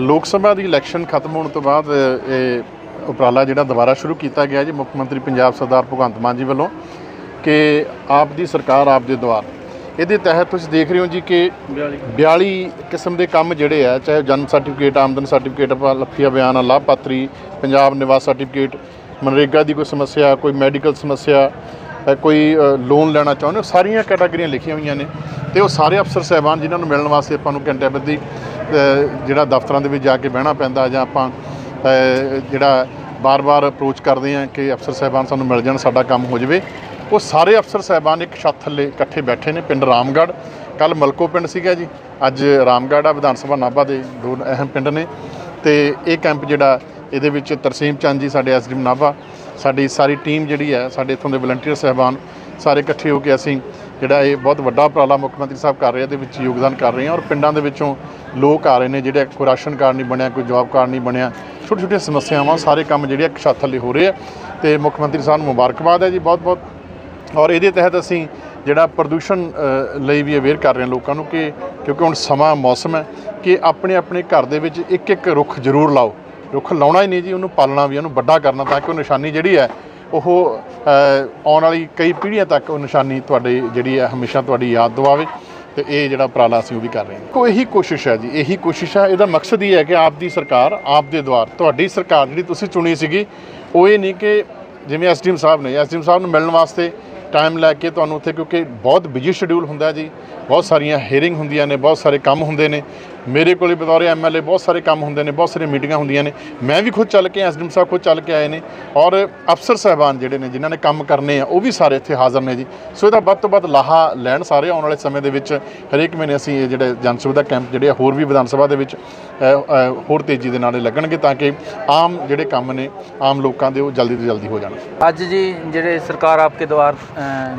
ਲੋਕ ਸਭਾ ਦੀ ਇਲੈਕਸ਼ਨ ਖਤਮ ਹੋਣ ਤੋਂ ਬਾਅਦ ਇਹ ਉਪਰਾਲਾ ਜਿਹੜਾ ਦੁਬਾਰਾ ਸ਼ੁਰੂ ਕੀਤਾ ਗਿਆ ਜੀ ਮੁੱਖ ਮੰਤਰੀ ਪੰਜਾਬ ਸਰਦਾਰ ਭਗਵੰਤ ਮਾਨ ਜੀ ਵੱਲੋਂ ਕਿ ਆਪ ਦੀ ਸਰਕਾਰ ਆਪ ਦੇ ਦੁਆਰ ਇਹਦੇ ਤਹਿਤ ਤੁਸੀਂ ਦੇਖ ਰਹੇ ਹੋ ਜੀ ਕਿ 42 ਕਿਸਮ ਦੇ ਕੰਮ ਜਿਹੜੇ ਆ ਚਾਹੇ ਜਨਮ ਸਰਟੀਫਿਕੇਟ ਆਮਦਨ ਸਰਟੀਫਿਕੇਟ ਲੱਫੀਆ ਬਿਆਨ ਲਾਭਪਾਤਰੀ ਪੰਜਾਬ ਨਿਵਾਸ ਸਰਟੀਫਿਕੇਟ ਮਨਰੇਗਾ ਦੀ ਕੋਈ ਸਮੱਸਿਆ ਕੋਈ ਮੈਡੀਕਲ ਸਮੱਸਿਆ ਕੋਈ ਲੋਨ ਲੈਣਾ ਚਾਹੁੰਦੇ ਹੋ ਸਾਰੀਆਂ ਕੈਟਾਗਰੀਆਂ ਲਿਖੀਆਂ ਹੋਈਆਂ ਨੇ। ਤੇ ਉਹ ਸਾਰੇ ਅਫਸਰ ਸਹਿਬਾਨ ਜਿਨ੍ਹਾਂ ਨੂੰ ਮਿਲਣ ਵਾਸਤੇ ਆਪਾਂ ਨੂੰ ਘੰਟੇ ਬੱਧੀ ਅ, ਜਿਹੜਾ ਦਫ਼ਤਰਾਂ ਦੇ ਵਿੱਚ ਜਾ ਕੇ ਬਹਿਣਾ ਪੈਂਦਾ ਜਾਂ ਆਪਾਂ ਜਿਹੜਾ ਬਾਰ-ਬਾਰ ਅਪਰੋਚ ਕਰਦੇ ਆ ਕਿ ਅਫਸਰ ਸਹਿਬਾਨ ਸਾਨੂੰ ਮਿਲ ਜਾਣ, ਸਾਡਾ ਕੰਮ ਹੋ ਜਾਵੇ। ਉਹ ਸਾਰੇ ਅਫਸਰ ਸਹਿਬਾਨ ਇੱਕ ਛੱਤ ਥੱਲੇ ਇਕੱਠੇ ਬੈਠੇ ਨੇ, ਪਿੰਡ ਰਾਮਗੜ੍ਹ। ਕੱਲ ਮਲਕੋ ਪਿੰਡ ਸੀਗਾ ਜੀ, ਅੱਜ ਰਾਮਗੜ੍ਹ ਆ, ਵਿਧਾਨ ਸਭਾ ਨਾਭਾ ਦੇ ਦੋ ਅਹਿਮ ਪਿੰਡ ਨੇ। ਤੇ ਇਹ ਕੈਂਪ ਜਿਹੜਾ ਇਹਦੇ ਵਿੱਚ ਤਰਸੀਮ ਚੰਦ ਜੀ, ਸਾਡੇ ਐਸਡੀਐਮ ਨਾਭਾ, ਸਾਡੀ ਸਾਰੀ ਟੀਮ ਜਿਹੜੀ ਹੈ, ਸਾਡੇ ਇੱਥੋਂ ਦੇ ਵਲੰਟੀਅਰ ਸਹਿਬਾਨ, ਸਾਰੇ ਇਕੱਠੇ ਹੋ ਕੇ ਅਸੀਂ ਜਿਹੜਾ ਇਹ ਬਹੁਤ ਵੱਡਾ ਉਪਰਾਲਾ ਮੁੱਖ ਮੰਤਰੀ ਸਾਹਿਬ ਕਰ ਰਹੇ ਆ, ਇਹਦੇ ਵਿੱਚ ਯੋਗਦਾਨ ਕਰ ਰਹੇ ਆ ਔਰ ਪਿੰਡਾਂ ਦੇ ਵਿੱਚੋਂ ਲੋਕ ਆ ਰਹੇ ਨੇ ਜਿਹੜੇ ਕੋਈ ਰਾਸ਼ਨ ਕਾਰਡ ਨਹੀਂ ਬਣਿਆ, ਕੋਈ ਜੌਬ ਕਾਰਡ ਨਹੀਂ ਬਣਿਆ। ਛੋਟੇ ਛੋਟੀਆਂ ਸਮੱਸਿਆਵਾਂ, ਸਾਰੇ ਕੰਮ ਜਿਹੜੇ ਇੱਕ ਛੱਤ ਥੱਲੇ ਹੋ ਰਹੇ ਆ ਤੇ ਮੁੱਖ ਮੰਤਰੀ ਸਾਹਿਬ ਨੂੰ ਮੁਬਾਰਕਬਾਦ ਹੈ ਜੀ ਬਹੁਤ ਬਹੁਤ ਔਰ ਇਹਦੇ ਤਹਿਤ ਅਸੀਂ ਜਿਹੜਾ ਪ੍ਰਦੂਸ਼ਣ ਲਈ ਵੀ ਅਵੇਅਰ ਕਰ ਰਹੇ ਹਾਂ ਲੋਕਾਂ ਨੂੰ ਕਿ ਕਿਉਂਕਿ ਹੁਣ ਸਮਾਂ, ਮੌਸਮ ਹੈ ਕਿ ਆਪਣੇ ਆਪਣੇ ਘਰ ਦੇ ਵਿੱਚ ਇੱਕ ਇੱਕ ਰੁੱਖ ਜ਼ਰੂਰ ਲਾਓ। ਰੁੱਖ ਲਾਉਣਾ ਹੀ ਨਹੀਂ ਜੀ, ਉਹਨੂੰ ਪਾਲਣਾ ਵੀ, ਉਹਨੂੰ ਵੱਡਾ ਕਰਨਾ ਤਾਂ ਕਿ ਉਹ ਨਿਸ਼ਾਨੀ ਜਿਹੜੀ ਹੈ ਉਹ ਆਉਣ ਵਾਲੀ ਕਈ ਪੀੜ੍ਹੀਆਂ ਤੱਕ ਉਹ ਨਿਸ਼ਾਨੀ ਤੁਹਾਡੇ ਜਿਹੜੀ ਹੈ ਹਮੇਸ਼ਾ ਤੁਹਾਡੀ ਯਾਦ ਦਿਵਾਵੇ ਤੇ ਇਹ ਜਿਹੜਾ ਉਪਰਾਲਾ ਅਸੀਂ ਉਹ ਵੀ ਕਰ ਰਹੇ ਹਾਂ। ਕੋਈ ਇਹੀ ਕੋਸ਼ਿਸ਼ ਹੈ ਜੀ, ਇਹੀ ਕੋਸ਼ਿਸ਼ ਹੈ। ਇਹਦਾ ਮਕਸਦ ਹੀ ਹੈ ਕਿ ਆਪ ਦੀ ਸਰਕਾਰ ਆਪ ਦੇ ਦੁਆਰ ਤੁਹਾਡੀ ਸਰਕਾਰ ਜਿਹੜੀ ਤੁਸੀਂ ਚੁਣੀ ਸੀਗੀ, ਉਹ ਇਹ ਨਹੀਂ ਕਿ ਜਿਵੇਂ ਐਸਡੀਐਮ ਸਾਹਿਬ ਨੇ, ਐਸਡੀਐਮ ਸਾਹਿਬ ਨੂੰ ਮਿਲਣ ਵਾਸਤੇ ਟਾਈਮ ਲੈ ਕੇ ਤੁਹਾਨੂੰ ਉੱਥੇ ਕਿਉਂਕਿ ਬਹੁਤ ਬਿਜ਼ੀ ਸ਼ਡਿਊਲ ਹੁੰਦਾ ਜੀ, ਬਹੁਤ ਸਾਰੀਆਂ ਹੀਅਰਿੰਗ ਹੁੰਦੀਆਂ ਨੇ, ਬਹੁਤ ਸਾਰੇ ਕੰਮ ਹੁੰਦੇ ਨੇ। ਮੇਰੇ ਕੋਲੇ ਬਤੌਰ ਐਮਐਲਏ ਬਹੁਤ ਸਾਰੇ ਕੰਮ ਹੁੰਦੇ ਨੇ, ਬਹੁਤ ਸਾਰੀਆਂ ਮੀਟਿੰਗਾਂ ਹੁੰਦੀਆਂ ਨੇ। ਮੈਂ ਵੀ ਖੁਦ ਚੱਲ ਕੇ ਐਸਡੀਐਮ ਸਾਹਿਬ ਖੁਦ ਚੱਲ ਕੇ ਆਏ ਨੇ ਔਰ ਅਫਸਰ ਸਾਹਿਬਾਨ ਜਿਹੜੇ ਨੇ, ਜਿਨ੍ਹਾਂ ਨੇ ਕੰਮ ਕਰਨੇ ਆ, ਉਹ ਵੀ ਸਾਰੇ ਇੱਥੇ ਹਾਜ਼ਰ ਨੇ ਜੀ। ਸੋ ਇਹਦਾ ਵੱਧ ਤੋਂ ਵੱਧ ਲਾਹਾ ਲੈਣ ਸਾਰੇ ਆਉਣ ਵਾਲੇ ਸਮੇਂ ਦੇ ਵਿੱਚ। ਹਰੇਕ ਮਹੀਨੇ ਅਸੀਂ ਇਹ ਜਿਹੜੇ ਜਨ ਸੁਵਿਧਾ ਕੈਂਪ ਜਿਹੜੇ ਆ, ਹੋਰ ਵੀ ਵਿਧਾਨ ਸਭਾ ਦੇ ਵਿੱਚ ਹੋਰ ਤੇਜ਼ੀ ਦੇ ਨਾਲ ਇਹ ਲੱਗਣਗੇ ਤਾਂ ਕਿ ਆਮ ਜਿਹੜੇ ਕੰਮ ਨੇ, ਆਮ ਲੋਕਾਂ ਦੇ ਉਹ ਜਲਦੀ ਤੋਂ ਜਲਦੀ ਹੋ ਜਾਣ। ਅੱਜ ਜੀ ਜਿਹੜੇ ਸਰਕਾਰ ਆਪਕੇ ਦੁਆਰ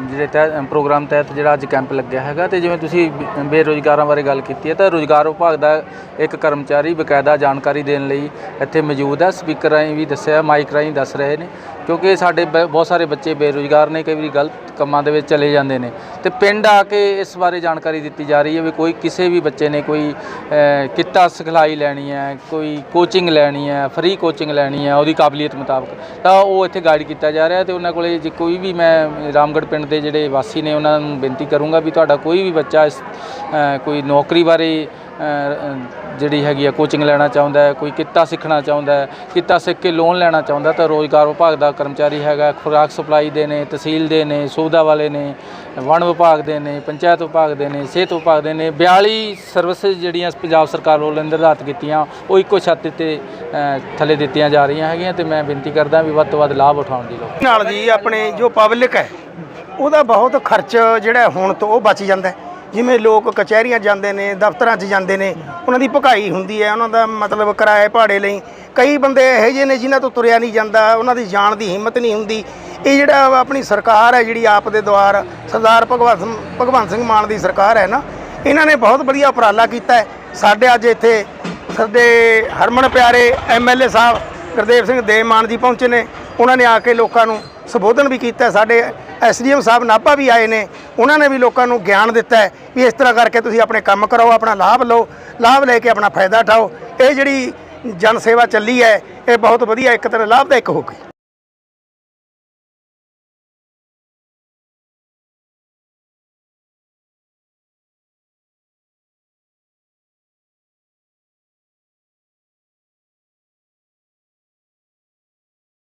ਜਿਹੜੇ ਤਹਿ, ਪ੍ਰੋਗਰਾਮ ਤਹਿਤ ਜਿਹੜਾ ਅੱਜ ਕੈਂਪ ਲੱਗਿਆ ਹੈਗਾ ਤੇ ਜਿਵੇਂ ਤੁਸੀਂ ਬੇ- ਬੇਰੁਜ਼ਗਾਰਾਂ ਬਾਰੇ ਗੱਲ ਕੀਤੀ ਹੈ, ਤਾਂ ਰੁਜ਼ਗਾਰ ਵਿਭਾਗ ਦਾ ਇੱਕ ਕਰਮਚਾਰੀ ਬਕਾਇਦਾ ਜਾਣਕਾਰੀ ਦੇਣ ਲਈ ਇੱਥੇ ਮੌਜੂਦ ਹੈ। ਸਪੀਕਰ ਰਾਹੀਂ ਵੀ ਦੱਸਿਆ ਮਾਈਕ ਰਾਹੀਂ ਦੱਸ ਰਹੇ ਨੇ ਕਿਉਂਕਿ ਸਾਡੇ ਬ- ਬਹੁਤ ਸਾਰੇ ਬੱਚੇ ਬੇਰੁਜ਼ਗਾਰ ਨੇ ਕਈ ਵਾਰੀ ਗਲਤ ਕੰਮਾਂ ਦੇ ਵਿੱਚ ਚਲੇ ਜਾਂਦੇ ਨੇ। ਤੇ ਪਿੰਡ ਆ ਕੇ ਇਸ ਬਾਰੇ ਜਾਣਕਾਰੀ ਦਿੱਤੀ ਜਾ ਰਹੀ ਹੈ ਵੀ ਕੋਈ ਕਿਸੇ ਵੀ ਬੱਚੇ ਨੇ ਕੋਈ ਅ, ਕਿੱਤਾ ਸਿਖਲਾਈ ਲੈਣੀ ਹੈ ਕੋਈ ਕੋਚਿੰਗ ਲੈਣੀ ਹੈ ਫ੍ਰੀ ਕੋਚਿੰਗ ਲੈਣੀ ਹੈ ਉਹਦੀ ਕਾਬਲੀਅਤ ਮੁਤਾਬਕ। ਤਾਂ ਉਹ ਇੱਥੇ ਗਾਈਡ ਕੀਤਾ ਜਾ ਰਿਹਾ ਤੇ ਉਹਨਾਂ ਕੋਲੇ ਜੇ ਕੋਈ ਵੀ ਮੈਂ ਰਾਮਗੜ੍ਹ ਪਿੰਡ ਦੇ ਜਿਹੜੇ ਵਾਸੀ ਨੇ ਉਹਨਾਂ ਨੂੰ ਬੇਨਤੀ ਕਰੂੰਗਾ ਵੀ ਤੁਹਾਡਾ ਕੋਈ ਵੀ ਬੱਚਾ ਇਸ ਅ, ਕੋਈ ਨੌਕਰੀ ਬਾਰੇ ਜਿਹੜੀ ਹੈਗੀ ਆ ਕੋਚਿੰਗ ਲੈਣਾ ਚਾਹੁੰਦਾ ਹੈ, ਕੋਈ ਕਿੱਤਾ ਸਿੱਖਣਾ ਚਾਹੁੰਦਾ ਹੈ, ਕਿੱਤਾ ਸਿੱਖ ਕੇ ਲੋਨ ਲੈਣਾ ਚਾਹੁੰਦਾ, ਤਾਂ ਰੋਜ਼ਗਾਰ ਵਿਭਾਗ ਦਾ ਕਰਮਚਾਰੀ ਹੈਗਾ, ਖੁਰਾਕ ਸਪਲਾਈ ਦੇ ਨੇ, ਤਹਿਸੀਲ ਦੇ ਨੇ ਸੁਵਿਧਾ ਵਾਲੇ ਨੇ, ਵਣ ਵਿਭਾਗ ਦੇ ਨੇ, ਪੰਚਾਇਤ ਵਿਭਾਗ ਦੇ ਨੇ, ਸਿਹਤ ਵਿਭਾਗ ਦੇ ਨੇ 42 ਸਰਵਿਸਿਜ਼ ਜਿਹੜੀਆਂ ਪੰਜਾਬ ਸਰਕਾਰ ਵੱਲੋਂ ਨਿਰਧਾਰਤ ਕੀਤੀਆਂ, ਉਹ ਇੱਕੋ ਛੱਤ ਤੇ ਥੱਲੇ ਦਿੱਤੀਆਂ ਜਾ ਰਹੀਆਂ ਹੈਗੀਆਂ ਤੇ ਮੈਂ ਬੇਨਤੀ ਕਰਦਾ ਵੀ ਵੱਧ ਤੋਂ ਵੱਧ ਲਾਭ ਉਠਾਉਣ ਦੀ ਲੋੜ ਨਾਲ ਜੀ ਆਪਣੇ ਜੋ ਪਬਲਿਕ ਹੈ, ਉਹਦਾ ਬਹੁਤ ਖਰਚ ਜਿਹੜਾ ਹੁਣ ਤੋਂ ਉਹ ਬਚ ਜਾਂਦਾ ਹੈ। ਜਿਵੇਂ ਲੋਕ ਕਚਹਿਰੀਆਂ ਜਾਂਦੇ ਨੇ, ਦਫ਼ਤਰਾਂ 'ਚ ਜਾਂਦੇ ਨੇ, ਉਹਨਾਂ ਦੀ ਭਕਾਈ ਹੁੰਦੀ ਹੈ, ਉਹਨਾਂ ਦਾ ਮਤਲਬ ਕਿਰਾਏ ਭਾੜੇ ਲਈ। ਕਈ ਬੰਦੇ ਇਹੋ ਜਿਹੇ ਨੇ ਜਿਨ੍ਹਾਂ ਤੋਂ ਤੁਰਿਆ ਨਹੀਂ ਜਾਂਦਾ, ਉਹਨਾਂ ਦੀ ਜਾਣ ਦੀ ਹਿੰਮਤ ਨਹੀਂ ਹੁੰਦੀ। ਇਹ ਜਿਹੜਾ ਆਪਣੀ ਸਰਕਾਰ ਹੈ, ਜਿਹੜੀ ਆਪ ਦੇ ਦੁਆਰ ਸਰਦਾਰ ਭਗਵੰਤ ਭਗਵੰਤ ਸਿੰਘ ਮਾਨ ਦੀ ਸਰਕਾਰ ਹੈ ਨਾ, ਇਹਨਾਂ ਨੇ ਬਹੁਤ ਵਧੀਆ ਉਪਰਾਲਾ ਕੀਤਾ ਹੈ। ਸਾਡੇ ਅੱਜ ਇੱਥੇ ਸਾਡੇ ਹਰਮਨ ਪਿਆਰੇ ਐਮਐਲਏ ਸਾਹਿਬ, ਗੁਰਦੇਵ ਸਿੰਘ ਦੇਮਾਨ ਜੀ ਪਹੁੰਚੇ ਨੇ। ਉਹਨਾਂ ਨੇ ਆ ਕੇ ਲੋਕਾਂ ਨੂੰ ਸੰਬੋਧਨ ਵੀ ਕੀਤਾ ਸਾਡੇ ਐਸਡੀਐਮ ਸਾਹਿਬ ਨਾਭਾ ਵੀ ਆਏ ਨੇ, ਉਹਨਾਂ ਨੇ ਵੀ ਲੋਕਾਂ ਨੂੰ ਗਿਆਨ ਦਿੱਤਾ ਹੈ ਵੀ ਇਸ ਤਰ੍ਹਾਂ ਕਰਕੇ ਤੁਸੀਂ ਆਪਣੇ ਕੰਮ ਕਰੋ ਆਪਣਾ ਲਾਭ ਲਓ, ਲਾਭ ਲੈ ਕੇ ਆਪਣਾ ਫਾਇਦਾ ਉਠਾਓ। ਇਹ ਜਿਹੜੀ ਜਨ ਸੇਵਾ ਚੱਲੀ ਹੈ, ਇਹ ਬਹੁਤ ਵਧੀਆ ਇੱਕ ਤਰ੍ਹਾਂ ਲਾਭਦਾਇਕ ਹੋ ਗਈ।